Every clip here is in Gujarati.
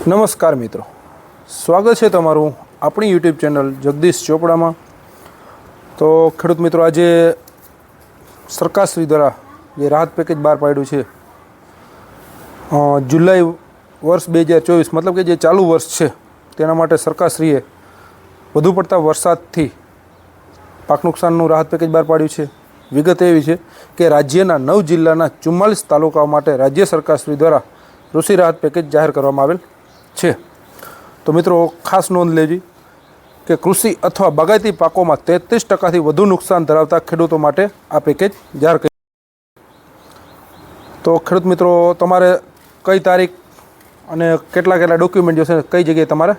નમસ્કાર મિત્રો. સ્વાગત છે તમારું આપણી યુટ્યુબ ચેનલ જગદીશ ચોપડામાં. તો ખેડૂત મિત્રો, આજે સરકારશ્રી દ્વારા જે રાહત પેકેજ બહાર પાડ્યું છે જુલાઈ વર્ષ બે હજાર ચોવીસ, મતલબ કે જે ચાલુ વર્ષ છે, તેના માટે સરકારશ્રીએ વધુ પડતા વરસાદથી પાક નુકસાનનું રાહત પેકેજ બહાર પાડ્યું છે. વિગત એવી છે કે રાજ્યના નવ જિલ્લાના ચુમ્માલીસ તાલુકાઓ માટે રાજ્ય સરકારશ્રી દ્વારા કૃષિ રાહત પેકેજ જાહેર કરવામાં આવેલ. છે. તો મિત્રો, ખાસ નોંધ લેવી કે કૃષિ અથવા બાગાયતી પાકોમાં તેત્રીસ ટકાથી વધુ નુકસાન ધરાવતા ખેડૂતો માટે આ પેકેજ જાહેર કરી તો ખેડૂત મિત્રો, તમારે કઈ તારીખ અને કેટલા કેટલા ડોક્યુમેન્ટ જોશે કઈ જગ્યાએ તમારે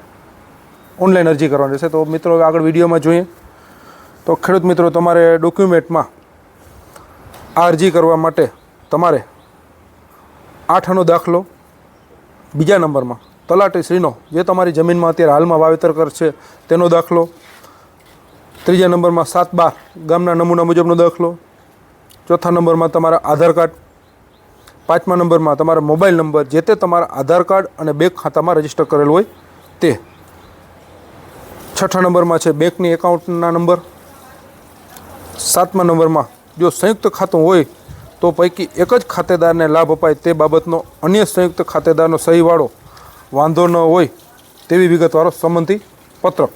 ઓનલાઈન અરજી કરવાની રહેશે. તો મિત્રો આગળ વિડીયોમાં જોઈએ. તો ખેડૂત મિત્રો, તમારે ડોક્યુમેન્ટમાં આ અરજી કરવા માટે તમારે આઠનો દાખલો બીજા નંબરમાં તલાટી શ્રીનો, જે તમારી જમીનમાં અત્યારે હાલમાં વાવેતર કરશે, તેનો દાખલો. ત્રીજા નંબરમાં સાત બાર, ગામના નમૂના મુજબનો દાખલો. ચોથા નંબરમાં તમારા આધાર કાર્ડ. પાંચમા નંબરમાં તમારા મોબાઈલ નંબર, જે તે તમારા આધાર કાર્ડ અને બેંક ખાતામાં રજિસ્ટર કરેલ હોય તે. છઠ્ઠા નંબરમાં છે બેંકની એકાઉન્ટના નંબર. સાતમા નંબરમાં જો સંયુક્ત ખાતું હોય તો પૈકી એક જ ખાતેદારને લાભ અપાય તે બાબતનો અન્ય સંયુક્ત ખાતેદારનો સહીવાળો વાંધો ન હોય તેવી વિગતવાળો સંમતિ પત્રક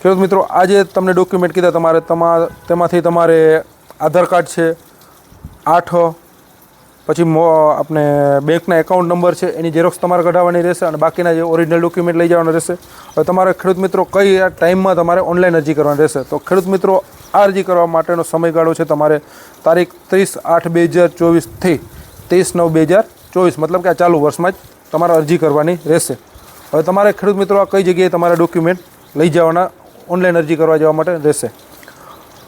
ખેડૂત મિત્રો, આજે તમને ડોક્યુમેન્ટ કીધા તમારે, તમા, તેમાંથી તમારે આધાર કાર્ડ છે, આઠ, પછી મો આપણે બેંકના એકાઉન્ટ નંબર છે, એની ઝેરોક્સ તમારે કઢાવવાની રહેશે અને બાકીના જે ઓરિજિનલ ડોક્યુમેન્ટ લઈ જવાના રહેશે. હવે તમારે ખેડૂત મિત્રો કઈ ટાઈમમાં તમારે ઓનલાઈન અરજી કરવાની રહેશે. તો ખેડૂત મિત્રો, આ અરજી કરવા માટેનો સમયગાળો છે તમારે તારીખ ત્રીસ આઠ બે હજાર ચોવીસથી ત્રીસ નવ બે હજાર ચોવીસ. મતલબ કે આ ચાલુ વર્ષમાં જ તમારે અરજી કરવાની રહેશે. હવે તમારે ખેડૂત મિત્રો આ કઈ જગ્યાએ તમારા ડોક્યુમેન્ટ લઈ જવાના ઓનલાઈન અરજી કરવા જવા માટે રહેશે.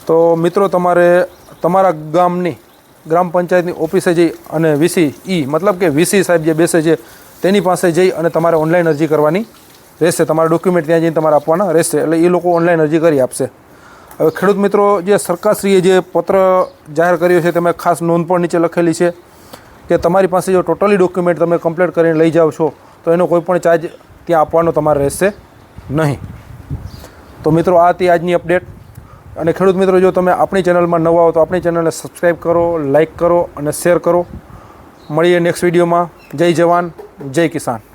તો મિત્રો તમારે તમારા ગામની, ગ્રામ પંચાયતની ઓફિસે જઈ અને વીસી ઈ મતલબ કે વીસી સાહેબ જે બેસે છે, તેની પાસે જઈ અને તમારે ઓનલાઈન અરજી કરવાની રહેશે. તમારા ડોક્યુમેન્ટ ત્યાં જઈને તમારે આપવાના રહેશે, એટલે એ લોકો ઓનલાઈન અરજી કરી આપશે. હવે ખેડૂત મિત્રો જે સરકારશ્રીએ જે પત્ર જાહેર કર્યો છે તેમાં ખાસ નોંધ પણ નીચે લખેલી છે. કે તમારી પાસે જો ટોટલી ડોક્યુમેન્ટ તમે કમ્પ્લીટ કરીને લઈ જાઓ છો, તો એનો કોઈ પણ ચાર્જ ત્યાં આપવાનો તમારે રહેશે નહીં. તો મિત્રો, આ હતી આજની અપડેટ. અને ખેડૂત મિત્રો, જો તમે આપણી ચેનલમાં નવા હો તો આપણી ચેનલને સબસ્ક્રાઈબ કરો લાઈક કરો અને શેર કરો. મળીએ નેક્સ્ટ વિડીયોમાં. જય જવાન, જય કિસાન.